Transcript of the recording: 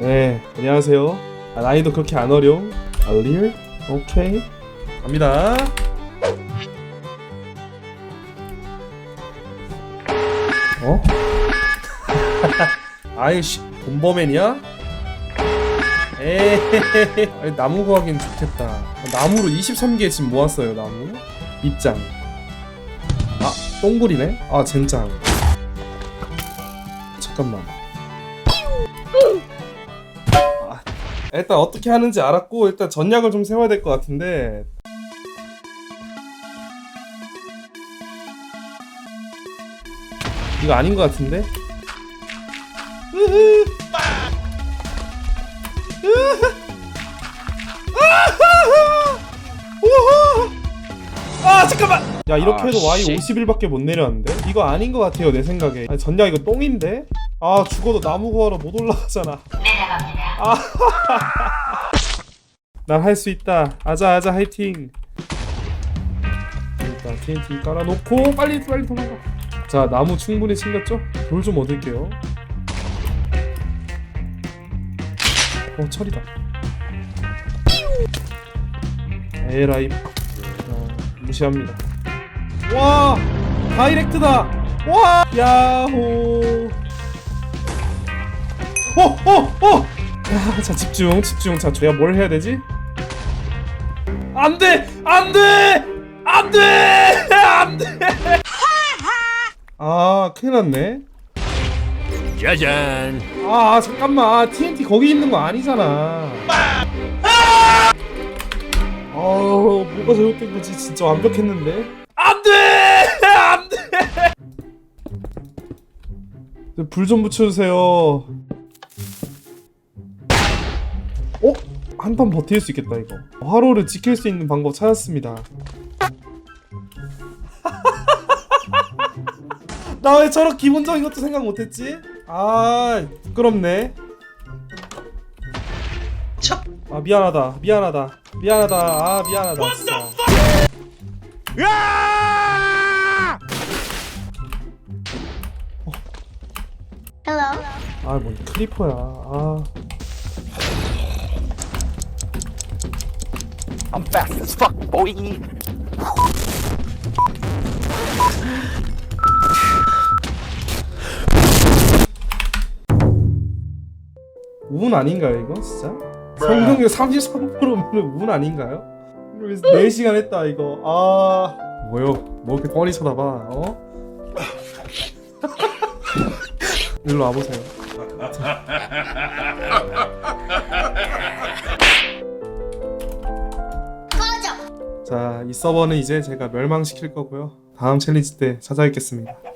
안녕하세요. 아, 난이도 그렇게 안 어려움. 아, 리얼? 오케이. 갑니다. 어? 아이씨, 본버맨이야? 에헤헤헤. 나무 구하기는 좋겠다. 나무로 23개 지금 모았어요, 나무. 입장. 아, 똥굴이네? 아, 젠장. 잠깐만. 일단 어떻게 하는지 알았고, 일단 전략을 좀 세워야 될 것 같은데. 이거 아닌 것 같은데? 으흐. 아 잠깐만! 야 이렇게 아, 해도 Y 씨. 50일밖에 못 내렸는데? 이거 아닌 것 같아요 내 생각에 아니, 전략 이거 똥인데? 아 죽어도 나무 구하러 못 올라가잖아 아. 난할 수 있다. 아자 아자 화이팅. 일단 TNT 깔아놓고 빨리 빨리 도망가. 자 나무 충분히 챙겼죠? 돌 좀 얻을게요. 어 철이다. 에라이 어, 무시합니다. 와 다이렉트다. 와 야호. 어 어 어 야, 자 집중 집중. 자 내가 뭘 해야 되지? 안돼! 안돼! 안돼! 안돼! 아 큰일 났네. 짜잔. 아 잠깐만. TNT 거기 있는 거 아니잖아. 아 뭐가 잘못된 거지 진짜 완벽했는데. 안돼! 안돼! 불 좀 붙여주세요 어? 한 판 버틸 수 있겠다 이거. 화로를 지킬 수 있는 방법 찾았습니다. 나 왜 저런 기본적인 것도 생각 못했지? 아 부끄럽네. 아 미안하다. 미안하다. 미안하다. 아 미안하다. 진짜. Hello. 아뭔 크리퍼야. 아 I'm fast as fuck, boy. 운 아닌가요 이거 진짜? 성능률 33%면 운 아닌가요? 그래서 4시간 했다 이거 아 뭐요 뭐 이렇게 뻔히 쳐다봐 어? 일로 와보세요 자 이 서버는 이제 제가 멸망시킬 거고요. 다음 챌린지 때 찾아뵙겠습니다